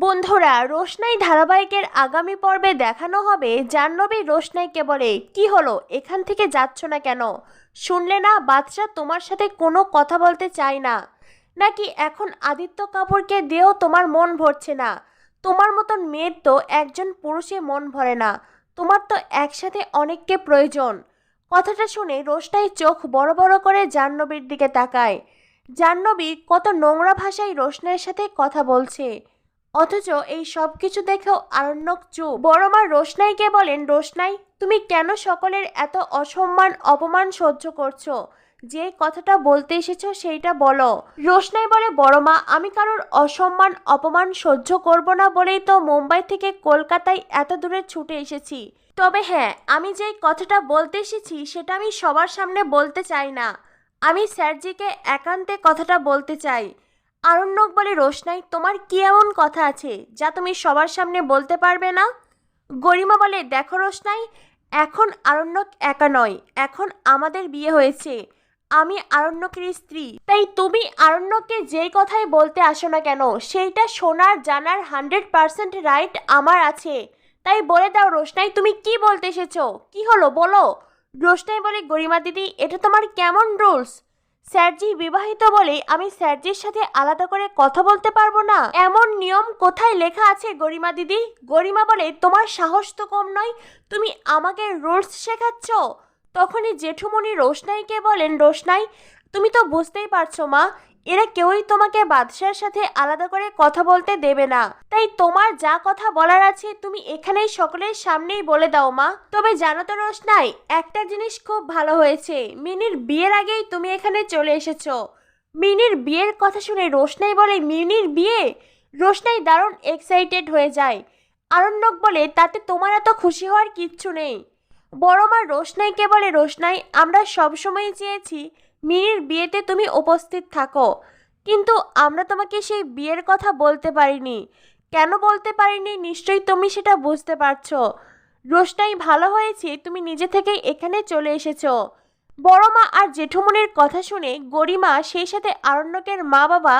বন্ধুরা, রোশনাই ধারাবাহিকের আগামী পর্বে দেখানো হবে জাহ্নবী রোশনাইকে বলে। কি হলো? এখান থেকে যাচ্ছ না কেন? শুনলে না বাদশাহ তোমার সাথে কোনো কথা বলতে চায় না। নাকি এখন আদিত্য কাপুরকে দিয়েও তোমার মন ভরছে না? তোমার মতন মেয়ের তো একজন পুরুষে মন ভরে না। তোমার তো একসাথে অনেককে প্রয়োজন। কথাটা শুনে রোশনাই চোখ বড় বড় করে জাহ্নবীর দিকে তাকায়। জাহ্নবী কত নোংরা ভাষায় রোশনাইয়ের সাথে কথা বলছে। অথচ এই সব কিছু দেখেও আরণ্যক চুপ। বড় মা রোশনাইকে বলেন, রোশনাই, তুমি কেন সকলের এত অসম্মান, অপমান সহ্য করছ? যে কথাটা বলতে এসেছ সেইটা বলো। রোশনাই বলে বড় মা আমি কারোর অসম্মান, অপমান সহ্য করব না বলেই তো মুম্বাই থেকে কলকাতায় এত দূরে ছুটে এসেছি। তবে হ্যাঁ আমি যেই কথাটা বলতে এসেছি সেটা আমি সবার সামনে বলতে চাই না। আমি স্যারজিকে একান্তে কথাটা বলতে চাই। আরণ্যক বলে রোশনাই, তোমার কি এমন কথা আছে যা তুমি সবার সামনে বলতে পারবে না? গরিমা বলে, দেখো রোশনাই, এখন আরণ্যক একা নয়, এখন আমাদের বিয়ে হয়েছে। আমি আরণ্যকের স্ত্রী। তাই তুমি আরণ্যককে যেই কথাই বলতে আসো না কেন, সেইটা শোনার, জানার হান্ড্রেড পার্সেন্ট রাইট আমার আছে। তাই বলে দাও রোশনাই, তুমি কি বলতে এসেছ? কি হলো? বলো। রোশনাই বলে, গরিমা দিদি, এটা তোমার কেমন রুলস স্যারজি বিবাহিত বলে আমি স্যারজির সাথে আলাদা করে কথা বলতে পারব না। এমন নিয়ম কোথায় লেখা আছে গরিমা দিদি? গরিমা বলে, তোমার সাহস তো কম নয়, তুমি আমাকে রুলস শেখাচ্ছ। তখনই জেঠুমণি রোশনাইকে বলেন, রোশনাই, তুমি তো বুঝতেই পারছ মা এরা কেউই তোমাকে বাদশার সাথে আলাদা করে কথা বলতে দেবে না। তাই তোমার যা কথা বলার আছে তুমি এখানেই সকলের সামনেই বলে দাও, মা। তবে জানো তো রোশনাই, একটা জিনিস খুব ভালো হয়েছে। মিনির বিয়ের আগেই তুমি এখানে চলে এসেছ। মিনির বিয়ের কথা শুনে রোশনাই বলে, মিনির বিয়ে? রোশনাই দারুণ এক্সাইটেড হয়ে যায়। আরণ্যক বলে, তাতে তোমার এত খুশি হওয়ার কিচ্ছু নেই। বড় মা রোশনাইকে বলে, রোশনাই, আমরা সবসময় চেয়েছি মিনির বিয়েতে তুমি উপস্থিত থাকো। কিন্তু আমরা তোমাকে সেই বিয়ের কথা বলতে পারিনি। কেন বলতে পারিনি নিশ্চয়ই তুমি সেটা বুঝতে পারছ। রোশনাই ভালো হয়েছে তুমি নিজে থেকেই এখানে চলে এসেছ। বড়মা আর জেঠুমনির কথা শুনে গরিমা সেই সাথে আরণ্যকের মা বাবা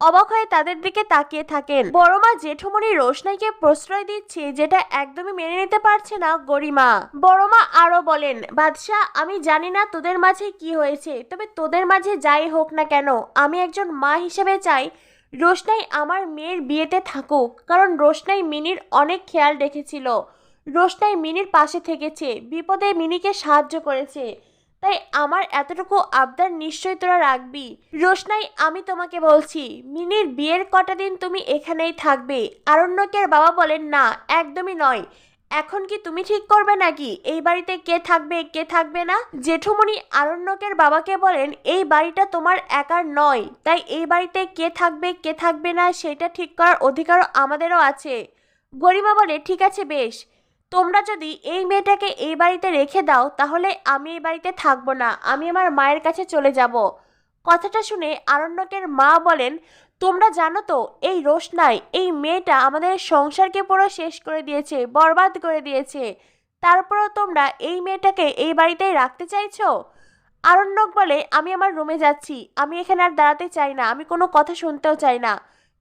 অবাক হয়ে তাদের দিকে তাকিয়ে থাকেন। বড় মা জেঠুমনি রোশনাইকে প্রশ্রয় দিচ্ছে যেটা একদমই মেনে নিতে পারছে না গরিমা। বড় মা আরও বলেন, বাদশাহ, আমি জানি না তোদের মাঝে কি হয়েছে, তবে তোদের মাঝে যাই হোক না কেন, আমি একজন মা হিসেবে চাই। রোশনাই আমার মেয়ের বিয়েতে থাকুক, কারণ রোশনাই মিনির অনেক খেয়াল রেখেছিল। রোশনাই মিনির পাশে থেকেছে, বিপদে মিনিকে সাহায্য করেছে। তাই আমার এতটুকু আবদার নিশ্চয়ই তোরা রাখবি। রোশনাই, আমি তোমাকে বলছি, মিনির বিয়ের কটা দিন তুমি এখানেই থাকবে। আরণ্যকের বাবা বলেন না, একদমই নয়। এখন কি তুমি ঠিক করবে নাকি? এই বাড়িতে কে থাকবে কে থাকবে না? জেঠুমণি আরণ্যকের বাবাকে বলেন, এই বাড়িটা তোমার একার নয়। তাই এই বাড়িতে কে থাকবে কে থাকবে না, সেটা ঠিক করার অধিকারও আমাদেরও আছে। গরিমা বলে, ঠিক আছে, বেশ। তোমরা যদি এই মেয়েটাকে এই বাড়িতে রেখে দাও, তাহলে আমি এই বাড়িতে থাকব না, আমি আমার মায়ের কাছে চলে যাব। কথাটা শুনে আরণ্যকের মা বলেন, তোমরা জানো তো, এই রোশনাই, এই মেয়েটা আমাদের সংসারকে পুরো শেষ করে দিয়েছে, বরবাদ করে দিয়েছে। তারপরও তোমরা এই মেয়েটাকে এই বাড়িতেই রাখতে চাইছো? আরণ্যক বলে, আমি আমার রুমে যাচ্ছি, আমি এখানে আর দাঁড়াতে চাই না, আমি কোনো কথা শুনতেও চাই না।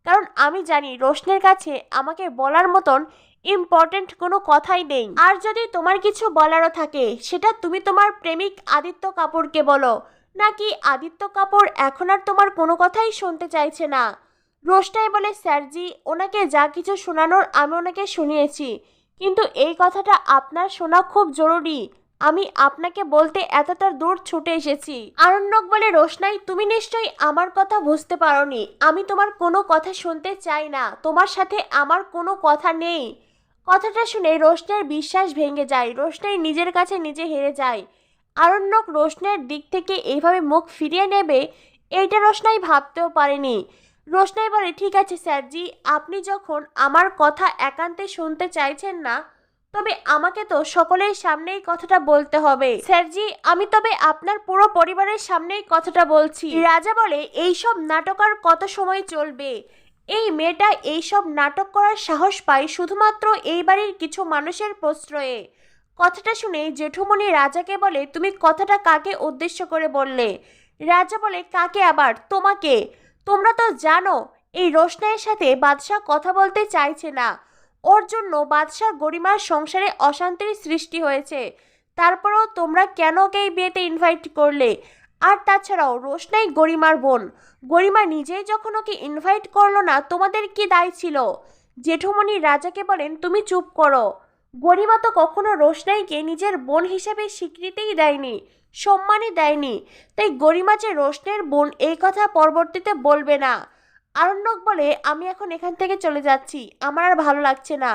কারণ আমি জানি রোশনের কাছে আমাকে বলার মতন ইম্পর্টেন্ট কোনো কথাই নেই। আর যদি তোমার কিছু বলারও থাকে, সেটা তুমি তোমার প্রেমিক আদিত্য কাপুরকে বলো। নাকি আদিত্য কাপুর এখন আর তোমার কোনো কথাই শুনতে চাইছে না? রোশনাই বলে, স্যারজি, ওনাকে যা কিছু শোনানোর আমি ওনাকে শুনিয়েছি। কিন্তু এই কথাটা আপনার শোনা খুব জরুরি। আমি আপনাকে বলতে এতটা দূর ছুটে এসেছি। আরণ্যক বলে, রোশনাই, তুমি নিশ্চয়ই আমার কথা বুঝতে পারোনি। আমি তোমার কোনো কথা শুনতে চাই না। তোমার সাথে আমার কোনো কথা নেই। কথাটা শুনে রোশনের বিশ্বাস ভেঙে যায়। রোশনাই নিজের কাছে নিজে হেরে যায়। আরণ্যক রোশনের দিক থেকে এইভাবে মুখ ফিরিয়ে নেবে, এইটা রোশনাই ভাবতেও পারেনি। রোশনাই বলে, ঠিক আছে স্যারজি, আপনি যখন আমার কথা একান্তে শুনতে চাইছেন না তবে আমাকে তো সকলের সামনেই কথাটা বলতে হবে। স্যারজি, আমি তবে আপনার পুরো পরিবারের সামনেই কথাটা বলছি। রাজা বলে, এইসব নাটক আর কত সময় চলবে? এই মেয়েটা এইসব নাটক করার সাহস পায় শুধুমাত্র এই বাড়ির কিছু মানুষের প্রশ্রয়ে। কথাটা শুনে জেঠুমণি রাজাকে বলে, তুমি কথাটা কাকে উদ্দেশ্য করে বললে? রাজা বলে, কাকে আবার? তোমাকে? তোমরা তো জানো, এই রোশনাইয়ের সাথে বাদশাহ কথা বলতে চাইছে না। ওর জন্য বাদশাহ গরিমার সংসারে অশান্তির সৃষ্টি হয়েছে। তারপরেও তোমরা কেন ওকে এই বিয়েতে ইনভাইট করলে? আর তাছাড়াও রোশনাই গরিমার বোন। গরিমা নিজেই যখন ওকে ইনভাইট করল না, তোমাদের কি দায় ছিল? জেঠুমণি রাজাকে বলেন, তুমি চুপ করো। গরিমা তো কখনো রোশনাইকে নিজের বোন হিসেবে স্বীকৃতিই দেয়নি, সম্মানই দেয়নি। তাই গরিমা যে রোশনের বোন, এই কথা পরবর্তীতে বলবে না। আরণ্যক বলে, আমি এখন এখান থেকে চলে যাচ্ছি। আমার আর ভালো লাগছে না।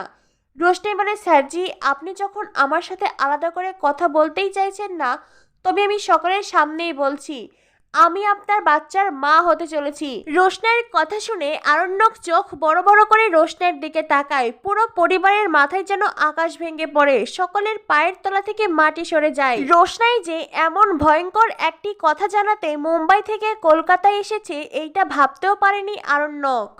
রোশনি বলে, স্যারজি, আপনি যখন আমার সাথে আলাদা করে কথা বলতেই চাইছেন না, তবে আমি সকলের সামনেই বলছি। আমি আপনার বাচ্চার মা হতে চলেছি। রোশনের কথা শুনে আরণ্যক চোখ বড় বড় করে রোশনের দিকে তাকায়। পুরো পরিবারের মাথায় যেন আকাশ ভেঙে পড়ে। সকলের পায়ের তলা থেকে মাটি সরে যায়। রোশনাই যে এমন ভয়ঙ্কর একটি কথা জানাতে মুম্বাই থেকে কলকাতায় এসেছে, এইটা ভাবতেও পারেনি আরণ্যক।